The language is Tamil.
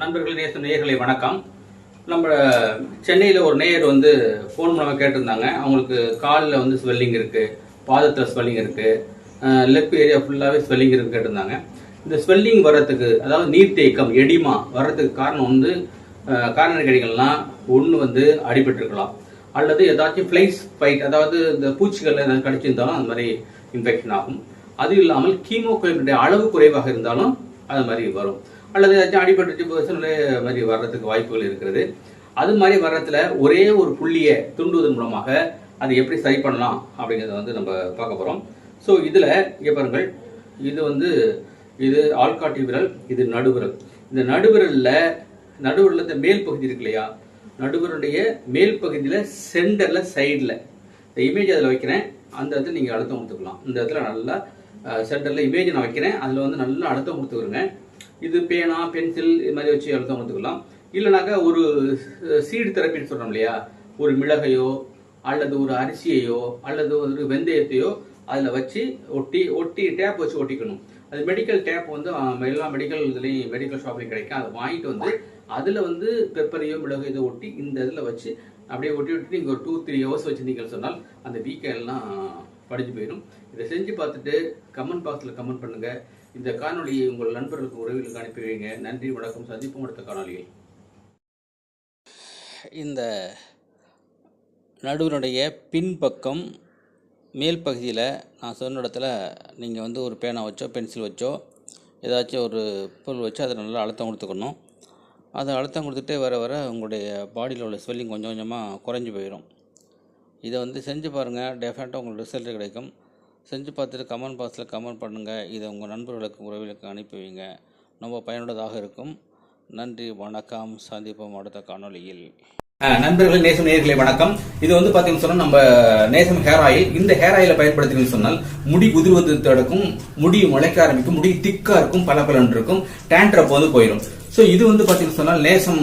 நண்பர்கள் நேச நேயர்களை வணக்கம். நம்ம சென்னையில் ஒரு நேயர் வந்து ஃபோன் மூலமாக கேட்டிருந்தாங்க. அவங்களுக்கு காலில் வந்து ஸ்வெல்லிங் இருக்குது பாதத்தில் ஸ்வெல்லிங் இருக்குது லெப் ஏரியா ஃபுல்லாகவே ஸ்வெல்லிங் இருக்குது கேட்டிருந்தாங்க. இந்த ஸ்வெல்லிங் வர்றதுக்கு அதாவது நீர்த்தேக்கம் எடிமா வர்றதுக்கு காரணம் வந்து காரணம் கடிகள்லாம் ஒன்று வந்து அடிபட்டிருக்கலாம். அல்லது ஏதாச்சும் ஃப்ளைஸ் ஃபைட் அதாவது இந்த பூச்சிகள் ஏதாவது கடிச்சிருந்தாலும் அந்த மாதிரி இன்ஃபெக்ஷன் ஆகும். அது இல்லாமல் கீமோகுளோபினுடைய அளவு குறைவாக இருந்தாலும் அது மாதிரி வரும். அல்லது ஏதாச்சும் அடிபட்டு பர்சனலே மாதிரி வர்றதுக்கு வாய்ப்புகள் இருக்கிறது. அது மாதிரி வர்றதுல ஒரே ஒரு புள்ளியை துண்டுவதன் மூலமாக அதை எப்படி சரி பண்ணலாம் அப்படிங்கிறத வந்து நம்ம பார்க்க போகிறோம் ஸோ இதில் இங்கே பாருங்கள். இது வந்து இது ஆள்காட்டி விரல் இது நடுவிரல். இந்த நடுவிரலில் நடுவிரலில் இந்த மேல் பகுதி இருக்கு இல்லையா? நடுவருடைய மேல் பகுதியில் சென்டரில் சைடில் இந்த இமேஜ் அதில் வைக்கிறேன். அந்த இடத்துல நீங்கள் அழுத்தம் கொடுத்துக்கலாம். இந்த இடத்துல நல்லா சென்டரில் இமேஜ் நான் வைக்கிறேன். அதில் வந்து நல்லா அழுத்தம் கொடுத்துக்கிறேங்க இது பேனா பென்சில் இது மாதிரி வச்சு எழுத கொடுத்துக்கலாம் இல்லைனாக்கா ஒரு சீடு தெரப்பின்னு சொல்கிறோம் இல்லையா? ஒரு மிளகையோ அல்லது ஒரு அரிசியையோ அல்லது ஒரு வெந்தயத்தையோ அதில் வச்சு ஒட்டி ஒட்டி டேப் வச்சு ஒட்டிக்கணும். அது மெடிக்கல் டேப் வந்து எல்லா மெடிக்கல் இதுலேயும் மெடிக்கல் ஷாப்லையும் கிடைக்கும். அதை வாங்கிட்டு வந்து அதில் வந்து பெப்பரையோ மிளகு இதை ஒட்டி இந்த இதில் வச்சு அப்படியே ஒட்டி ஒட்டி நீங்கள் ஒரு டூ த்ரீ ஹவர்ஸ் வச்சுருந்தீங்கன்னு சொன்னால் அந்த வீக்கெல்லாம் படிஞ்சு போயிடும். இதை செஞ்சு பார்த்துட்டு கமெண்ட் பாக்ஸில் கமெண்ட் பண்ணுங்கள் இந்த காணொளியை உங்கள் நண்பர்களுக்கு உறவிகளுக்கு அனுப்பி வைங்க நன்றி வணக்கம். சந்திப்போம் அடுத்த காணொலியில் இந்த நடுவனுடைய பின்பக்கம் மேல் பகுதியில் நான் சொன்ன இடத்துல நீங்கள் வந்து ஒரு பேனா வச்சோ பென்சில் வச்சோ ஏதாச்சும் ஒரு பொருள் வச்சு அதை நல்லா அழுத்தம் கொடுத்துக்கணும். அதை அழுத்தம் கொடுத்துட்டே வர வர உங்களுடைய பாடியில் உள்ள ஸ்வெல்லிங் கொஞ்சம் கொஞ்சமாக குறைஞ்சி போயிடும் இதை வந்து செஞ்சு பாருங்கள் டெஃபினட்டாக உங்களுக்கு ரிசல்ட் கிடைக்கும். செஞ்சு பார்த்துட்டு கமெண்ட் பாக்ஸில் கமெண்ட் பண்ணுங்கள் இதை உங்கள் நண்பர்களுக்கு உறவிலுக்கு அனுப்பி வைங்க. ரொம்ப பயனுள்ளதாக இருக்கும். நன்றி வணக்கம். சந்திப்போம் அடுத்த காணொளியில். நண்பர்கள் நேசம் நேர்களை வணக்கம். இது வந்து பார்த்தீங்கன்னு சொன்னால் நம்ம நேசம் ஹேர் ஆயில் இந்த ஹேர் ஆயிலை பயன்படுத்தினீங்கன்னு சொன்னால் முடி உதிர்வது தடுக்கும் முடி முளைக்க ஆரம்பிக்கும் முடி திக்காக இருக்கும் பல இருக்கும் டேண்ட்ரப் வந்து போயிடும் ஸோ இது வந்து பார்த்தீங்கன்னு சொன்னால் நேசம்